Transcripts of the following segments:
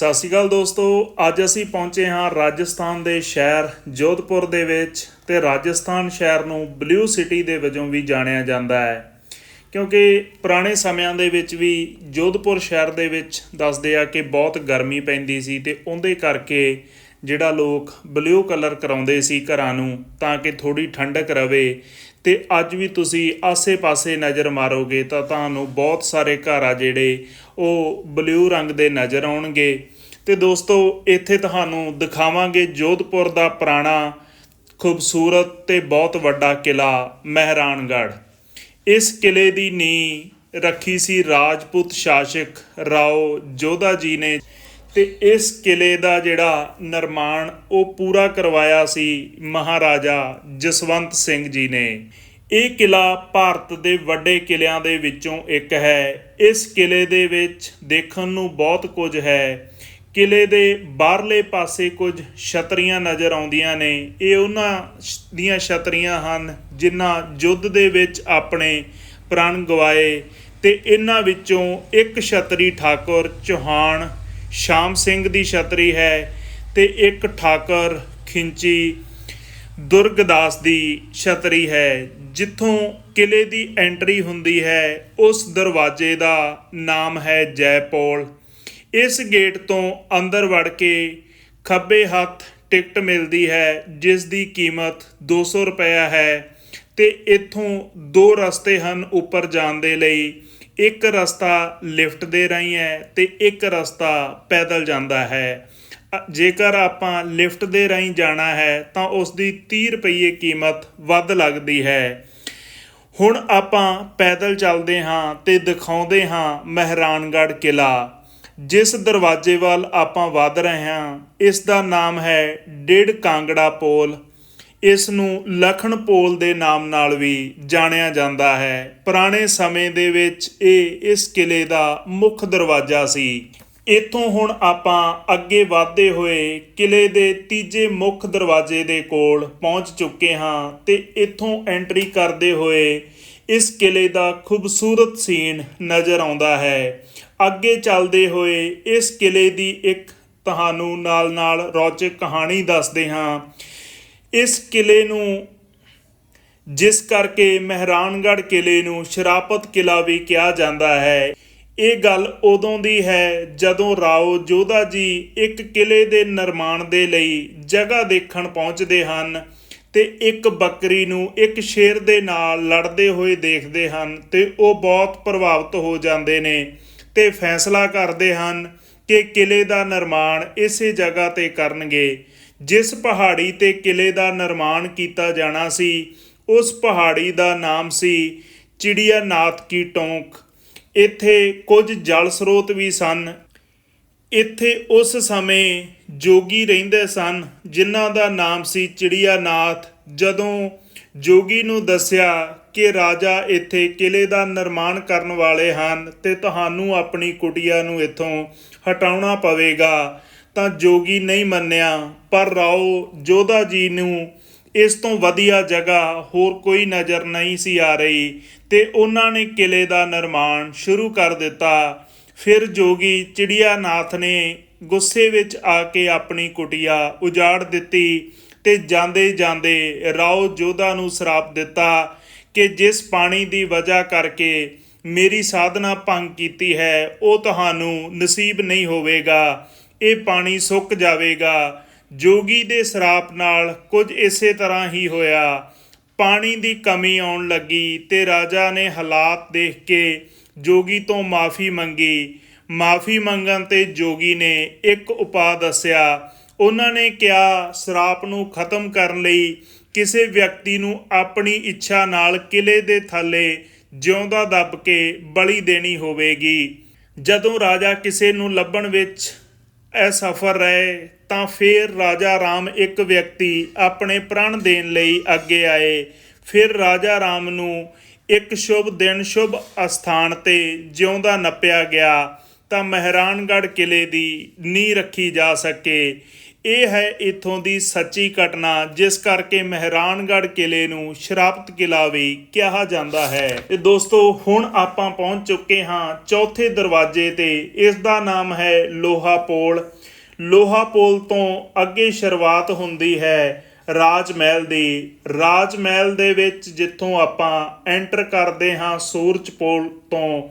ਸਤਿ ਸ਼੍ਰੀ ਅਕਾਲ ਦੋਸਤੋ, ਅੱਜ ਅਸੀਂ ਪਹੁੰਚੇ ਹਾਂ ਰਾਜਸਥਾਨ ਦੇ ਸ਼ਹਿਰ ਜੋਧਪੁਰ ਦੇ ਵਿੱਚ ਤੇ ਰਾਜਸਥਾਨ ਸ਼ਹਿਰ ਨੂੰ ਬਲੂ ਸਿਟੀ ਦੇ ਵਜੋਂ ਵੀ ਜਾਣਿਆ ਜਾਂਦਾ ਹੈ। ਕਿਉਂਕਿ ਪੁਰਾਣੇ ਸਮਿਆਂ ਦੇ ਵਿੱਚ ਵੀ ਜੋਧਪੁਰ ਸ਼ਹਿਰ ਦੇ ਵਿੱਚ ਦੱਸਦੇ ਆ ਕਿ ਬਹੁਤ ਗਰਮੀ ਪੈਂਦੀ ਸੀ ਤੇ ਉਹਦੇ ਕਰਕੇ ਜਿਹੜਾ ਲੋਕ ਬਲੂ ਕਲਰ ਕਰਾਉਂਦੇ ਸੀ ਘਰਾਂ ਨੂੰ ਤਾਂ ਕਿ ਥੋੜੀ ਠੰਡਕ ਰਵੇ ਤੇ ਅੱਜ ਵੀ ਤੁਸੀਂ ਆਸੇ-ਪਾਸੇ ਨਜ਼ਰ ਮਾਰੋਗੇ ਤਾਂ ਤੁਹਾਨੂੰ ਬਹੁਤ ਸਾਰੇ ਘਰ ਆ ਜਿਹੜੇ ਉਹ ਬਲੂ ਰੰਗ ਦੇ ਨਜ਼ਰ ਆਉਣਗੇ। ਤੇ ਦੋਸਤੋ, ਇੱਥੇ ਤੁਹਾਨੂੰ ਦਿਖਾਵਾਂਗੇ ਜੋਧਪੁਰ ਦਾ ਪੁਰਾਣਾ ਖੂਬਸੂਰਤ ਤੇ ਬਹੁਤ ਵੱਡਾ ਕਿਲਾ ਮਹਿਰਾਨਗੜ੍ਹ। ਇਸ ਕਿਲੇ ਦੀ ਨੀਂਹ ਰੱਖੀ ਸੀ ਰਾਜਪੂਤ ਸ਼ਾਸਕ ਰਾਓ ਜੋਧਾ ਜੀ ਨੇ। ਤੇ ਇਸ ਕਿਲੇ ਦਾ ਜਿਹੜਾ ਨਿਰਮਾਣ ਉਹ ਪੂਰਾ ਕਰਵਾਇਆ ਸੀ ਮਹਾਰਾਜਾ ਜਸਵੰਤ ਸਿੰਘ ਜੀ ਨੇ। ਇਹ ਕਿਲਾ ਭਾਰਤ ਦੇ ਵੱਡੇ ਕਿਲਿਆਂ ਦੇ ਵਿੱਚੋਂ ਇੱਕ ਹੈ। ਇਸ ਕਿਲੇ ਦੇ ਵਿੱਚ ਦੇਖਣ ਨੂੰ ਬਹੁਤ ਕੁਝ ਹੈ। ਕਿਲੇ ਦੇ ਬਾਹਰਲੇ ਪਾਸੇ ਕੁਝ ਛਤਰੀਆਂ ਨਜ਼ਰ ਆਉਂਦੀਆਂ ਨੇ। ਇਹ ਉਹਨਾਂ ਦੀਆਂ ਛਤਰੀਆਂ ਹਨ ਜਿਨ੍ਹਾਂ ਯੁੱਧ ਦੇ ਵਿੱਚ ਆਪਣੇ ਪ੍ਰਾਣ ਗਵਾਏ ਤੇ ਇਹਨਾਂ ਵਿੱਚੋਂ ਇੱਕ ਛਤਰੀ ਠਾਕੁਰ ਚੌਹਾਨ ਸ਼ਾਮ ਸਿੰਘ ਦੀ ਛਤਰੀ ਹੈ ਤੇ ਇੱਕ ਠਾਕੁਰ ਖਿੰਚੀ ਦੁਰਗਦਾਸ ਦੀ ਛਤਰੀ ਹੈ। ਜਿੱਥੋਂ ਕਿਲੇ ਦੀ ਐਂਟਰੀ ਹੁੰਦੀ ਹੈ, ਉਸ ਦਰਵਾਜ਼ੇ ਦਾ ਨਾਮ ਹੈ ਜੈਪੋਲ। ਇਸ ਗੇਟ ਤੋਂ ਅੰਦਰ ਵੜ ਕੇ ਖੱਬੇ ਹੱਥ ਟਿਕਟ ਮਿਲਦੀ ਹੈ, ਜਿਸ ਦੀ ਕੀਮਤ 200 ਰੁਪਇਆ ਹੈ ਤੇ ਇੱਥੋਂ ਦੋ ਰਸਤੇ ਹਨ ਉੱਪਰ ਜਾਣ ਦੇ ਲਈ। ਇੱਕ ਰਸਤਾ ਲਿਫਟ ਦੇ ਰਾਹੀਂ ਹੈ ਤੇ ਇੱਕ ਰਸਤਾ ਪੈਦਲ ਜਾਂਦਾ ਹੈ। ਜੇਕਰ ਆਪਾਂ ਲਿਫਟ ਦੇ ਰਾਹੀਂ ਜਾਣਾ ਹੈ ਤਾਂ ਉਸ ਦੀ 30 ਰੁਪਏ ਕੀਮਤ ਵੱਧ ਲੱਗਦੀ ਹੈ। ਹੁਣ ਆਪਾਂ ਪੈਦਲ ਚੱਲਦੇ ਹਾਂ ਤੇ ਦਿਖਾਉਂਦੇ ਹਾਂ ਮਹਿਰਾਨਗੜ੍ਹ ਕਿਲਾ ਜਿਸ ਦਰਵਾਜ਼ੇ ਵੱਲ ਆਪਾਂ ਵਧ ਰਹੇ ਹਾਂ। ਇਸ ਦਾ ਨਾਮ ਹੈ ਡੇਢ ਕਾਂਗੜਾ ਪੋਲ। ਇਸ ਨੂੰ ਲਖਣ ਪੋਲ ਦੇ ਨਾਮ ਨਾਲ ਵੀ ਜਾਣਿਆ ਜਾਂਦਾ ਹੈ। ਪੁਰਾਣੇ ਸਮੇਂ ਦੇ ਵਿੱਚ ਇਹ ਇਸ ਕਿਲੇ ਦਾ ਮੁੱਖ ਦਰਵਾਜ਼ਾ ਸੀ। ਇੱਥੋਂ ਹੁਣ ਆਪਾਂ ਅੱਗੇ ਵਧਦੇ ਹੋਏ ਕਿਲੇ ਦੇ ਤੀਜੇ ਮੁੱਖ ਦਰਵਾਜ਼ੇ ਦੇ ਕੋਲ ਪਹੁੰਚ ਚੁੱਕੇ ਹਾਂ ਤੇ ਇੱਥੋਂ ਐਂਟਰੀ ਕਰਦੇ ਹੋਏ ਇਸ ਕਿਲੇ ਦਾ ਖੂਬਸੂਰਤ ਸੀਨ ਨਜ਼ਰ ਆਉਂਦਾ ਹੈ। ਅੱਗੇ ਚੱਲਦੇ ਹੋਏ ਇਸ ਕਿਲੇ ਦੀ ਇੱਕ ਤੁਹਾਨੂੰ ਨਾਲ-ਨਾਲ ਰੌਚਕ ਕਹਾਣੀ ਦੱਸਦੇ ਹਾਂ। ਇਸ ਕਿਲੇ ਨੂੰ, ਜਿਸ ਕਰਕੇ ਮਹਿਰਾਨਗੜ੍ਹ ਕਿਲੇ ਨੂੰ ਸ਼ਰਾਪਤ ਕਿਲਾ ਵੀ ਕਿਹਾ ਜਾਂਦਾ ਹੈ। ਇਹ ਗੱਲ ਉਦੋਂ ਦੀ ਹੈ ਜਦੋਂ ਰਾਓ ਜੋਧਾ ਜੀ ਇੱਕ ਕਿਲੇ ਦੇ ਨਿਰਮਾਣ ਦੇ ਲਈ ਜਗ੍ਹਾ ਦੇਖਣ ਪਹੁੰਚਦੇ ਹਨ ਤੇ ਇੱਕ ਬੱਕਰੀ ਨੂੰ ਇੱਕ ਸ਼ੇਰ ਦੇ ਨਾਲ ਲੜਦੇ ਹੋਏ ਦੇਖਦੇ ਹਨ ਤੇ ਉਹ ਬਹੁਤ ਪ੍ਰਭਾਵਿਤ ਹੋ ਜਾਂਦੇ ਨੇ ਤੇ ਫੈਸਲਾ ਕਰਦੇ ਹਨ ਕਿ ਕਿਲੇ ਦਾ ਨਿਰਮਾਣ ਇਸੇ ਜਗ੍ਹਾ ਤੇ ਕਰਨਗੇ। ਜਿਸ ਪਹਾੜੀ ਤੇ ਕਿਲੇ ਦਾ ਨਿਰਮਾਣ ਕੀਤਾ ਜਾਣਾ ਸੀ, ਉਸ ਪਹਾੜੀ ਦਾ ਨਾਮ ਸੀ ਚਿੜੀਆ ਨਾਥ ਕੀ ਟੋਂਕ। ਇੱਥੇ ਕੁਝ ਜਲ ਸਰੋਤ ਵੀ ਸਨ। ਇੱਥੇ ਉਸ ਸਮੇਂ ਜੋਗੀ ਰਹਿੰਦੇ ਸਨ, ਜਿਨ੍ਹਾਂ ਦਾ ਨਾਮ ਸੀ ਚਿੜੀਆ ਨਾਥ ਜਦੋਂ ਜੋਗੀ ਨੂੰ ਦੱਸਿਆ ਕਿ ਰਾਜਾ ਇੱਥੇ ਕਿਲੇ ਦਾ ਨਿਰਮਾਣ ਕਰਨ ਵਾਲੇ ਹਨ ਤੇ ਤੁਹਾਨੂੰ ਆਪਣੀ ਕੁਟੀਆ ਨੂੰ ਇੱਥੋਂ ਹਟਾਉਣਾ ਪਵੇਗਾ ਤਾਂ ਜੋਗੀ ਨਹੀਂ ਮੰਨਿਆ, ਪਰ ਰਾਓ ਜੋਧਾ ਜੀ ਨੂੰ ਇਸ ਤੋਂ ਵਧੀਆ ਜਗ੍ਹਾ ਹੋਰ ਕੋਈ ਨਜ਼ਰ ਨਹੀਂ ਸੀ ਆ ਰਹੀ ਤੇ ਉਹਨਾਂ ਨੇ ਕਿਲੇ ਦਾ ਨਿਰਮਾਣ ਸ਼ੁਰੂ ਕਰ ਦਿੱਤਾ। ਫਿਰ ਜੋਗੀ ਚਿੜੀਆਨਾਥ ਨੇ ਗੁੱਸੇ ਵਿੱਚ ਆ ਕੇ ਆਪਣੀ ਕੁਟੀਆ ਉਜਾੜ ਦਿੱਤੀ ਤੇ ਜਾਂਦੇ ਜਾਂਦੇ ਰਾਓ ਜੋਧਾ ਨੂੰ ਸਰਾਪ ਦਿੱਤਾ ਕਿ ਜਿਸ ਪਾਣੀ ਦੀ ਵਜ੍ਹਾ ਕਰਕੇ ਮੇਰੀ ਸਾਧਨਾ ਭੰਗ ਕੀਤੀ ਹੈ, ਉਹ ਤੁਹਾਨੂੰ ਨਸੀਬ ਨਹੀਂ ਹੋਵੇਗਾ। ਇਹ ਪਾਣੀ ਸੁੱਕ ਜਾਵੇਗਾ। ਜੋਗੀ ਦੇ ਸਰਾਪ ਨਾਲ ਕੁਝ ਇਸੇ ਤਰ੍ਹਾਂ ਹੀ ਹੋਇਆ। ਪਾਣੀ ਦੀ ਕਮੀ ਆਉਣ ਲੱਗੀ ਤੇ ਰਾਜਾ ਨੇ ਹਾਲਾਤ ਦੇਖ ਕੇ ਜੋਗੀ ਤੋਂ ਮਾਫੀ ਮੰਗੀ। ਮਾਫੀ ਮੰਗਣ ਤੇ ਜੋਗੀ ਨੇ ਇੱਕ ਉਪਾਅ ਦੱਸਿਆ। ਉਹਨਾਂ ਨੇ ਕਿਹਾ, ਸਰਾਪ ਨੂੰ ਖਤਮ ਕਰਨ ਲਈ ਕਿਸੇ ਵਿਅਕਤੀ ਨੂੰ ਆਪਣੀ ਇੱਛਾ ਨਾਲ ਕਿਲੇ ਦੇ ਥੱਲੇ ਜਿਉਂਦਾ ਦੱਬ ਕੇ ਬਲੀ ਦੇਣੀ ਹੋਵੇਗੀ। ਜਦੋਂ ਰਾਜਾ ਕਿਸੇ ਨੂੰ ਲੱਭਣ ਵਿੱਚ ਅਸਫਲ ਰਹੇ, ਤਾਂ ਫਿਰ ਰਾਜਾ ਰਾਮ ਇੱਕ ਵਿਅਕਤੀ ਆਪਣੇ ਪ੍ਰਣ ਦੇਣ ਲਈ ਅੱਗੇ ਆਏ। ਫਿਰ ਰਾਜਾ ਰਾਮ ਨੂੰ ਇੱਕ ਸ਼ੁਭ ਦਿਨ, ਸ਼ੁਭ ਅਸਥਾਨ ਤੇ ਜਿਉਂਦਾ ਨੱਪਿਆ ਗਿਆ, ਤਾਂ ਮਹਿਰਾਨਗੜ੍ਹ ਕਿਲੇ ਦੀ ਨੀਂਹ ਰੱਖੀ ਜਾ ਸਕੇ। ਇਹ ਹੈ ਇਥੋਂ ਦੀ ਸੱਚੀ ਘਟਨਾ, ਜਿਸ ਕਰਕੇ ਮਹਿਰਾਨਗੜ੍ਹ ਕਿਲੇ ਨੂੰ ਸ਼ਰਾਬਤ ਕਿਲਾ ਵੀ ਕਿਹਾ ਜਾਂਦਾ ਹੈ। ਤੇ ਦੋਸਤੋ, ਹੁਣ ਆਪਾਂ ਪਹੁੰਚ ਚੁੱਕੇ ਹਾਂ ਚੌਥੇ ਦਰਵਾਜ਼ੇ ਤੇ। ਇਸ ਦਾ ਨਾਮ ਹੈ ਲੋਹਾ ਪੋਲ ਲੋਹਾ ਪੋਲ ਤੋਂ ਅੱਗੇ ਸ਼ੁਰੂਆਤ ਹੁੰਦੀ ਹੈ ਰਾਜ ਮਹਿਲ ਦੀ। ਰਾਜ ਮਹਿਲ ਦੇ ਵਿੱਚ ਜਿੱਥੋਂ ਆਪਾਂ ਐਂਟਰ ਕਰਦੇ ਹਾਂ ਸੂਰਜ ਪੋਲ ਤੋਂ,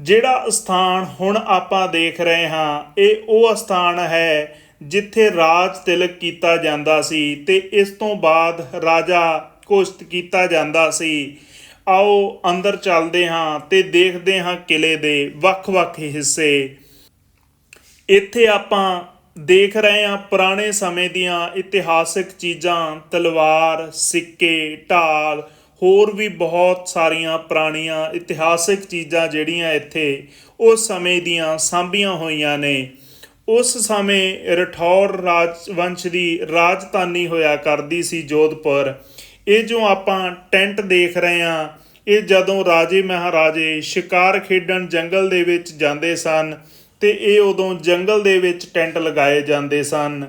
ਜਿਹੜਾ ਸਥਾਨ ਹੁਣ ਆਪਾਂ ਦੇਖ ਰਹੇ ਹਾਂ, ਇਹ ਉਹ ਸਥਾਨ ਹੈ ਜਿੱਥੇ ਰਾਜ ਤਿਲਕ ਕੀਤਾ ਜਾਂਦਾ ਸੀ ਤੇ ਇਸ ਤੋਂ ਬਾਅਦ ਰਾਜਾ ਘੋਸ਼ਿਤ ਕੀਤਾ ਜਾਂਦਾ ਸੀ। ਆਓ ਅੰਦਰ ਚੱਲਦੇ ਹਾਂ ਤੇ ਦੇਖਦੇ ਹਾਂ ਕਿਲੇ ਦੇ ਵੱਖ-ਵੱਖ ਹਿੱਸੇ। ਇੱਥੇ ਆਪਾਂ ਦੇਖ ਰਹੇ ਹਾਂ ਪੁਰਾਣੇ ਸਮੇਂ ਦੀਆਂ ਇਤਿਹਾਸਿਕ ਚੀਜ਼ਾਂ, ਤਲਵਾਰ, ਸਿੱਕੇ, ਢਾਲ, ਹੋਰ ਵੀ ਬਹੁਤ ਸਾਰੀਆਂ ਪੁਰਾਣੀਆਂ ਇਤਿਹਾਸਿਕ ਚੀਜ਼ਾਂ ਜਿਹੜੀਆਂ ਇੱਥੇ ਉਸ ਸਮੇਂ ਦੀਆਂ ਸਾਂਭੀਆਂ ਹੋਈਆਂ ਨੇ। ਉਸ ਸਮੇਂ ਰਠੌਰ ਰਾਜਵੰਸ਼ ਦੀ ਰਾਜਧਾਨੀ ਹੋਇਆ ਕਰਦੀ ਸੀ ਜੋਧਪੁਰ। ਇਹ ਜੋ ਆਪਾਂ ਟੈਂਟ ਦੇਖ ਰਹੇ ਹਾਂ, ਇਹ ਜਦੋਂ ਰਾਜੇ ਮਹਾਰਾਜੇ ਸ਼ਿਕਾਰ ਖੇਡਣ ਜੰਗਲ ਦੇ ਵਿੱਚ ਜਾਂਦੇ ਸਨ ਤੇ ਇਹ ਉਦੋਂ ਜੰਗਲ ਦੇ ਵਿੱਚ ਟੈਂਟ ਲਗਾਏ ਜਾਂਦੇ ਸਨ।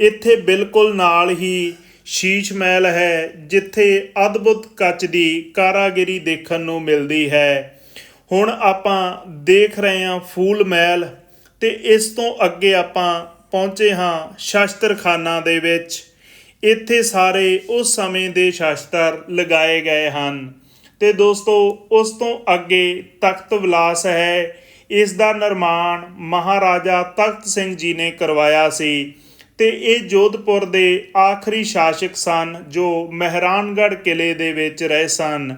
ਇੱਥੇ ਬਿਲਕੁਲ ਨਾਲ ਹੀ ਸ਼ੀਸ਼ ਮਹਿਲ ਹੈ, ਜਿੱਥੇ ਅਦਭੁਤ ਕੱਚ ਦੀ ਕਾਰਾਗਰੀ ਦੇਖਣ ਨੂੰ ਮਿਲਦੀ ਹੈ। ਹੁਣ ਆਪਾਂ ਦੇਖ ਰਹੇ ਹਾਂ ਫੂਲ ਮਹਿਲ ਤੇ ਇਸ ਤੋਂ ਅੱਗੇ ਆਪਾਂ ਪਹੁੰਚੇ ਹਾਂ ਸ਼ਸਤਰਖਾਨਾ ਦੇ ਵਿੱਚ। ਇੱਥੇ ਸਾਰੇ ਉਸ ਸਮੇਂ ਦੇ ਸ਼ਸਤਰ ਲਗਾਏ ਗਏ ਹਨ। ਤੇ ਦੋਸਤੋ, ਉਸ ਤੋਂ ਅੱਗੇ ਤਖਤ ਵਿਲਾਸ ਹੈ। ਇਸ ਦਾ ਨਿਰਮਾਣ ਮਹਾਰਾਜਾ ਤਖਤ ਸਿੰਘ ਜੀ ਨੇ ਕਰਵਾਇਆ ਸੀ। ਤੇ ਇਹ ਜੋਧਪੁਰ ਦੇ ਆਖਰੀ ਸ਼ਾਸਕ ਸਨ ਜੋ ਮਹਿਰਾਨਗੜ੍ਹ ਕਿਲੇ ਦੇ ਵਿੱਚ ਰਹੇ ਸਨ।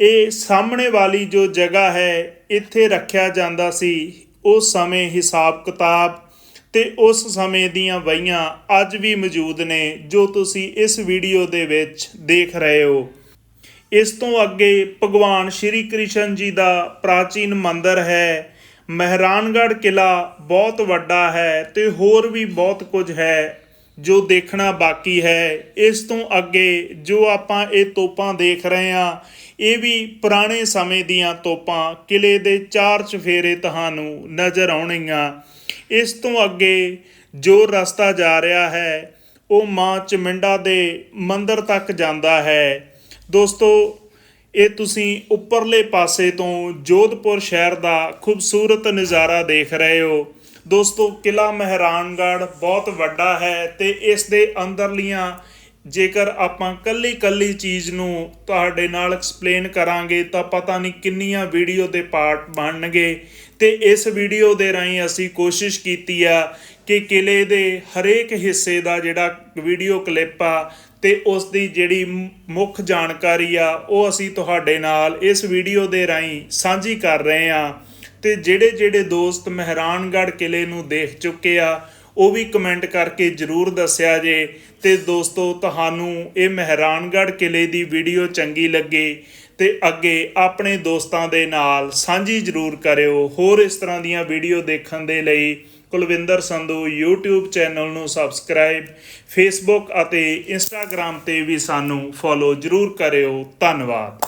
ਇਹ ਸਾਹਮਣੇ ਵਾਲੀ ਜੋ ਜਗ੍ਹਾ ਹੈ, ਇੱਥੇ ਰੱਖਿਆ ਜਾਂਦਾ ਸੀ ਉਸ ਸਮੇਂ ਹਿਸਾਬ ਕਿਤਾਬ ਤੇ ਉਸ ਸਮੇਂ ਦੀਆਂ ਵਹੀਆਂ ਅੱਜ ਵੀ ਮੌਜੂਦ ਨੇ ਜੋ ਤੁਸੀਂ ਇਸ ਵੀਡੀਓ ਦੇ ਵਿੱਚ ਦੇਖ ਰਹੇ ਹੋ। ਇਸ ਤੋਂ ਅੱਗੇ ਭਗਵਾਨ ਸ਼੍ਰੀ ਕ੍ਰਿਸ਼ਨ ਜੀ ਦਾ ਪ੍ਰਾਚੀਨ ਮੰਦਿਰ ਹੈ, ਮਹਿਰਾਨਗੜ੍ਹ ਕਿਲਾ ਬਹੁਤ ਵੱਡਾ ਹੈ ਤੇ ਹੋਰ ਵੀ ਬਹੁਤ ਕੁਝ ਹੈ। ਜੋ ਦੇਖਣਾ ਬਾਕੀ ਹੈ, ਇਸ ਤੋਂ ਅੱਗੇ ਜੋ ਆਪਾਂ ਇਹ ਤੋਪਾਂ ਦੇਖ ਰਹੇ ਹਾਂ, ਇਹ ਵੀ ਪੁਰਾਣੇ ਸਮੇਂ ਦੀਆਂ ਤੋਪਾਂ, ਕਿਲੇ ਦੇ ਚਾਰ ਚਫੇਰੇ ਤੁਹਾਨੂੰ ਨਜ਼ਰ ਆਉਣਗੀਆਂ। ਇਸ ਤੋਂ ਅੱਗੇ ਜੋ ਰਸਤਾ ਜਾ ਰਿਹਾ ਹੈ, ਉਹ ਮਾਂ ਚਮਿੰਡਾ ਦੇ ਮੰਦਿਰ ਤੱਕ ਜਾਂਦਾ ਹੈ। ਦੋਸਤੋ, ਇਹ ਤੁਸੀਂ ਉੱਪਰਲੇ ਪਾਸੇ ਤੋਂ ਜੋਧਪੁਰ ਸ਼ਹਿਰ ਦਾ ਖੂਬਸੂਰਤ ਨਜ਼ਾਰਾ ਦੇਖ ਰਹੇ ਹੋ। ਦੋਸਤੋ ਕਿਲਾ ਮਹਿਰਾਨਗੜ੍ਹ ਬਹੁਤ ਵੱਡਾ ਹੈ ਤੇ ਇਸ ਦੇ ਅੰਦਰਲੀਆਂ ਜੇਕਰ ਆਪਾਂ ਕੱਲੀ ਕੱਲੀ ਚੀਜ਼ ਨੂੰ ਤੁਹਾਡੇ ਨਾਲ ਐਕਸਪਲੇਨ ਕਰਾਂਗੇ, ਤਾਂ ਪਤਾ ਨਹੀਂ ਕਿੰਨੀਆਂ ਵੀਡੀਓ ਦੇ ਪਾਰਟ ਬਣਨਗੇ। ਤੇ ਇਸ ਵੀਡੀਓ ਦੇ ਰਾਹੀਂ ਅਸੀਂ ਕੋਸ਼ਿਸ਼ ਕੀਤੀ ਆ ਕਿ ਕਿਲੇ ਦੇ ਹਰੇਕ ਹਿੱਸੇ ਦਾ ਜਿਹੜਾ ਵੀਡੀਓ ਕਲਿੱਪ ਆ ਤੇ ਉਸ ਦੀ ਜਿਹੜੀ ਮੁੱਖ ਜਾਣਕਾਰੀ ਆ, ਉਹ ਅਸੀਂ ਤੁਹਾਡੇ ਨਾਲ ਇਸ ਵੀਡੀਓ ਦੇ ਰਾਹੀਂ ਸਾਂਝੀ ਕਰ ਰਹੇ ਆ। ਤੇ ਜਿਹੜੇ ਜਿਹੜੇ ਦੋਸਤ ਮਹਿਰਾਨਗੜ੍ਹ ਕਿਲੇ ਨੂੰ ਦੇਖ ਚੁੱਕੇ ਆ, ਉਹ ਵੀ ਕਮੈਂਟ ਕਰਕੇ ਜਰੂਰ ਦੱਸਿਆ ਜੇ ਤੇ ਦੋਸਤੋ, ਤੁਹਾਨੂੰ ਇਹ ਮਹਿਰਾਨਗੜ੍ਹ ਕਿਲੇ ਦੀ ਵੀਡੀਓ ਚੰਗੀ ਲੱਗੇ ਤੇ ਅੱਗੇ ਆਪਣੇ ਦੋਸਤਾਂ ਦੇ ਨਾਲ ਸਾਂਝੀ ਜਰੂਰ ਕਰਿਓ। ਹੋਰ ਇਸ ਤਰ੍ਹਾਂ ਦੀਆਂ ਵੀਡੀਓ ਦੇਖਣ ਦੇ ਲਈ ਕੁਲਵਿੰਦਰ ਸੰਧੂ YouTube ਚੈਨਲ ਨੂੰ ਸਬਸਕ੍ਰਾਈਬ, Facebook ਅਤੇ Instagram ਤੇ ਵੀ ਸਾਨੂੰ ਫੋਲੋ ਜਰੂਰ ਕਰਿਓ। ਧੰਨਵਾਦ।